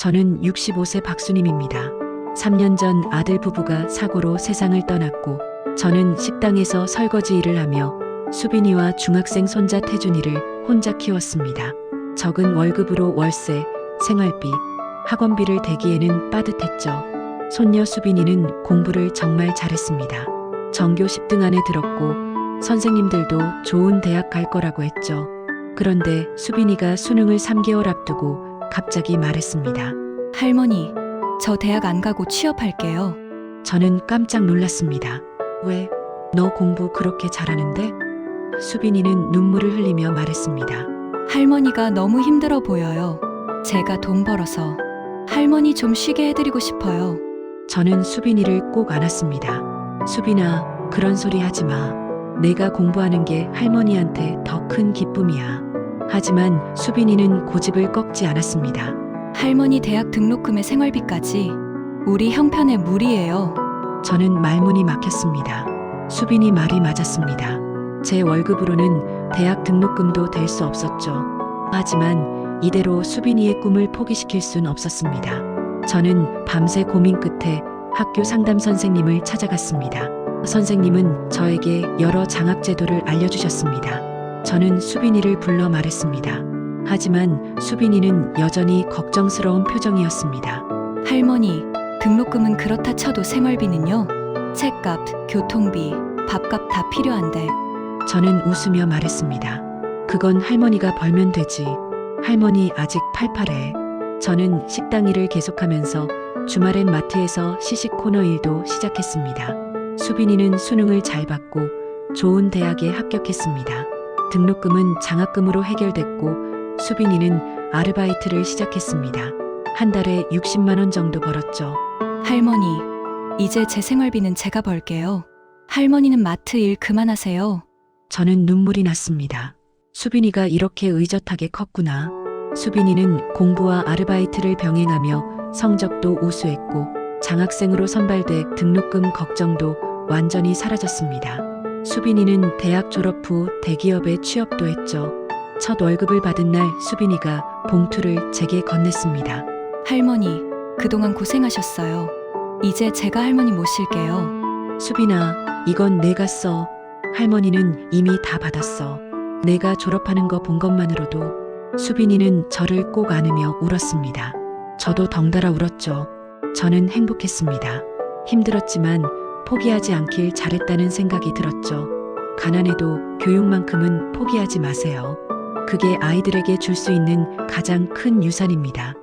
저는 65세 박수님입니다. 3년 전 아들 부부가 사고로 세상을 떠났고 저는 식당에서 설거지 일을 하며 수빈이와 중학생 손자 태준이를 혼자 키웠습니다. 적은 월급으로 월세, 생활비, 학원비를 대기에는 빠듯했죠. 손녀 수빈이는 공부를 정말 잘했습니다. 전교 10등 안에 들었고 선생님들도 좋은 대학 갈 거라고 했죠. 그런데 수빈이가 수능을 3개월 앞두고 갑자기 말했습니다. 할머니, 저 대학 안 가고 취업할게요. 저는 깜짝 놀랐습니다. 왜? 너 공부 그렇게 잘하는데? 수빈이는 눈물을 흘리며 말했습니다. 할머니가 너무 힘들어 보여요. 제가 돈 벌어서 할머니 좀 쉬게 해드리고 싶어요. 저는 수빈이를 꼭 안았습니다. 수빈아, 그런 소리 하지 마. 내가 공부하는 게 할머니한테 더 큰 기쁨이야. 하지만 수빈이는 고집을 꺾지 않았습니다. 할머니 대학 등록금에 생활비까지 우리 형편에 무리예요. 저는 말문이 막혔습니다. 수빈이 말이 맞았습니다. 제 월급으로는 대학 등록금도 될 수 없었죠. 하지만 이대로 수빈이의 꿈을 포기시킬 순 없었습니다. 저는 밤새 고민 끝에 학교 상담 선생님을 찾아갔습니다. 선생님은 저에게 여러 장학 제도를 알려주셨습니다. 저는 수빈이를 불러 말했습니다. 하지만 수빈이는 여전히 걱정스러운 표정이었습니다. 할머니, 등록금은 그렇다 쳐도 생활비는요? 책값, 교통비, 밥값 다 필요한데 저는 웃으며 말했습니다. 그건 할머니가 벌면 되지. 할머니 아직 팔팔해. 저는 식당 일을 계속하면서 주말엔 마트에서 시식 코너 일도 시작했습니다. 수빈이는 수능을 잘 받고 좋은 대학에 합격했습니다. 등록금은 장학금으로 해결됐고 수빈이는 아르바이트를 시작했습니다. 한 달에 60만 원 정도 벌었죠. 할머니, 이제 제 생활비는 제가 벌게요. 할머니는 마트 일 그만하세요. 저는 눈물이 났습니다. 수빈이가 이렇게 의젓하게 컸구나. 수빈이는 공부와 아르바이트를 병행하며 성적도 우수했고 장학생으로 선발돼 등록금 걱정도 완전히 사라졌습니다. 수빈이는 대학 졸업 후 대기업에 취업도 했죠. 첫 월급을 받은 날 수빈이가 봉투를 제게 건넸습니다. 할머니, 그동안 고생하셨어요. 이제 제가 할머니 모실게요. 수빈아, 이건 내가 써. 할머니는 이미 다 받았어. 내가 졸업하는 거 본 것만으로도 수빈이는 저를 꼭 안으며 울었습니다. 저도 덩달아 울었죠. 저는 행복했습니다. 힘들었지만 포기하지 않길 잘했다는 생각이 들었죠. 가난해도 교육만큼은 포기하지 마세요. 그게 아이들에게 줄 수 있는 가장 큰 유산입니다.